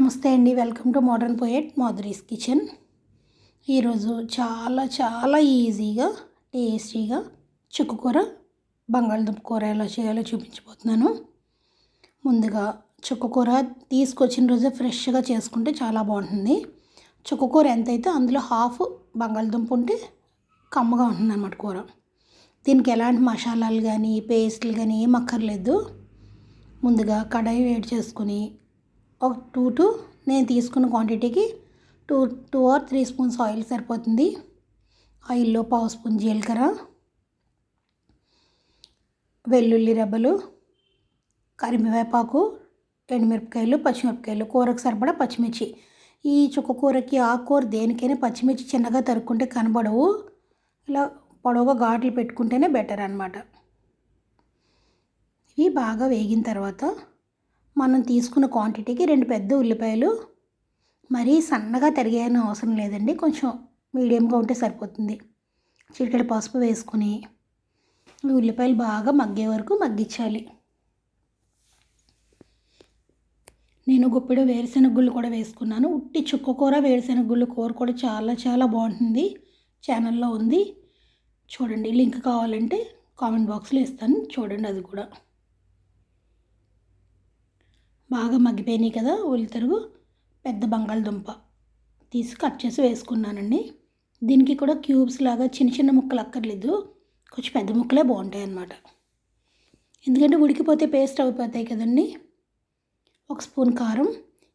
నమస్తే అండి. Welcome to modern poet Madhuri's kitchen. ఈరోజు చాలా చాలా ఈజీగా టేస్టీగా చుక్కకూర బంగాళదుంప కూర ఎలా చేయాలో చూపించబోతున్నాను. ముందుగా చుక్కకూర తీసుకొచ్చిన రోజు ఫ్రెష్గా చేసుకుంటే చాలా బాగుంటుంది. చుక్కకూర ఎంతైతే అందులో హాఫ్ బంగాళదుంప ఉంటే కమ్మగా ఉంటుంది అన్నమాట కూర. దీనికి ఎలాంటి మసాలాలు కానీ పేస్ట్లు కానీ ఏం అక్కర్లేదు. ముందుగా కడాయి వేడి చేసుకుని ఒక టూ టు నేను తీసుకున్న క్వాంటిటీకి two two or three spoons oil సరిపోతుంది. ఆయిల్లో పావు స్పూన్ జీలకర్ర వెల్లుల్లి రెబ్బలు కరివేపాకు ఎండుమిరపకాయలు పచ్చిమిరపకాయలు కూరకు సరిపడా పచ్చిమిర్చి. ఈ చుక్క కూరకి ఆకుకూర దేనికైనా పచ్చిమిర్చి చిన్నగా తరుక్కుంటే కనబడవు. ఇలా పొడవుగా ఘాట్లు పెట్టుకుంటేనే బెటర్ అనమాట ఇవి బాగా వేగిన తర్వాత మనం తీసుకున్న క్వాంటిటీకి రెండు పెద్ద ఉల్లిపాయలు మరీ సన్నగా తరిగేయని అవసరం లేదండి. కొంచెం మీడియంగా ఉంటే సరిపోతుంది. చిటికెడ పసుపు వేసుకుని ఉల్లిపాయలు బాగా మగ్గే వరకు మగ్గించాలి నేను గుప్పిడ వేరుశెనగ గుళ్ళు కూడా వేసుకున్నాను. ఉట్టి చుక్క కూర వేరుశెనగ గుళ్ళు కూర కూడా చాలా చాలా బాగుంటుంది. ఛానల్లో ఉంది. చూడండి లింక్ కావాలంటే కామెంట్ బాక్స్లో ఇస్తాను. చూడండి అది కూడా. బాగా మగ్గిపోయినాయి కదా ఉల్లితరుగు పెద్ద బంగాళదుంప. తీసి కట్ చేసి వేసుకున్నానండి. దీనికి కూడా క్యూబ్స్ లాగా చిన్న చిన్న ముక్కలు అక్కర్లేదు. కొంచెం పెద్ద ముక్కలే బాగుంటాయి అన్నమాట. ఎందుకంటే ఉడికిపోతే పేస్ట్ అయిపోతాయి కదండి. ఒక స్పూన్ కారం.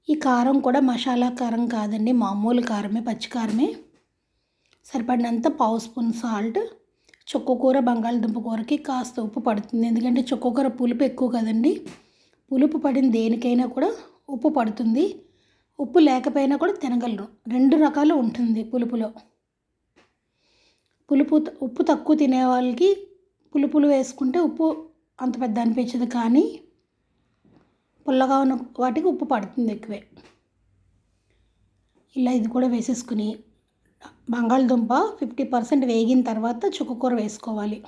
ఈ కారం కూడా మసాలా కారం కాదండి మామూలు కారమే పచ్చికారమే సరిపడినంత పావు స్పూన్ సాల్ట్. చుక్కకూర బంగాళదుంప కూరకి కాస్త ఉప్పు పడుతుంది. ఎందుకంటే చుక్కకూర పులుపు ఎక్కువ కదండి. పులుపు పడిన దేనికైనా కూడా ఉప్పు పడుతుంది. ఉప్పు లేకపోయినా కూడా తినగలను రెండు రకాలు ఉంటుంది పులుపులో. పులుపు ఉప్పు తక్కువ తినే వాళ్ళకి పులుపులు వేసుకుంటే ఉప్పు అంత పెద్ద అనిపించదు కానీ పుల్లగా ఉన్న వాటికి ఉప్పు పడుతుంది ఎక్కువే. ఇలా ఇది కూడా వేసేసుకుని బంగాళదుంప ఫిఫ్టీ పర్సెంట్ వేగిన తర్వాత చుక్కకూర వేసుకోవాలి.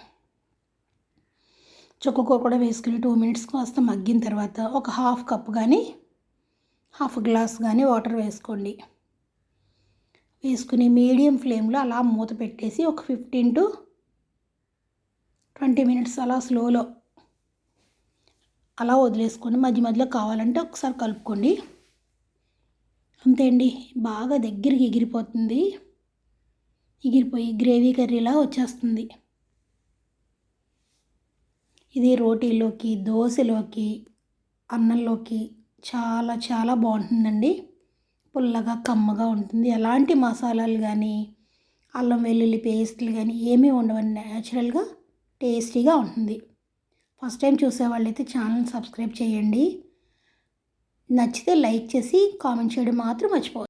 చుక్కకూర కూడా వేసుకుని టూ మినిట్స్ కాస్త మగ్గిన తర్వాత ఒక హాఫ్ కప్ కానీ హాఫ్ గ్లాస్ కానీ వాటర్ వేసుకోండి. వేసుకుని మీడియం ఫ్లేమ్లో అలా మూత పెట్టేసి ఒక ఫిఫ్టీన్ టు ట్వంటీ మినిట్స్ అలా స్లోలో అలా వదిలేసుకొని మధ్య మధ్యలో కావాలంటే ఒకసారి కలుపుకోండి. అంతే అండి. బాగా దగ్గరికి ఎగిరిపోతుంది. ఎగిరిపోయి గ్రేవీ కర్రీలా వచ్చేస్తుంది. ఇది రోటీలోకి దోశలోకి అన్నంలోకి చాలా చాలా బాగుంటుందండి. పుల్లగా కమ్మగా ఉంటుంది. ఎలాంటి మసాలాలు కానీ అల్లం వెల్లుల్లి పేస్ట్లు కానీ ఏమీ ఉండవండి. న్యాచురల్గా టేస్టీగా ఉంటుంది. ఫస్ట్ టైం చూసేవాళ్ళైతే ఛానల్ సబ్స్క్రైబ్ చేయండి. నచ్చితే లైక్ చేసి కామెంట్ చేయడం మాత్రం మర్చిపోవద్దు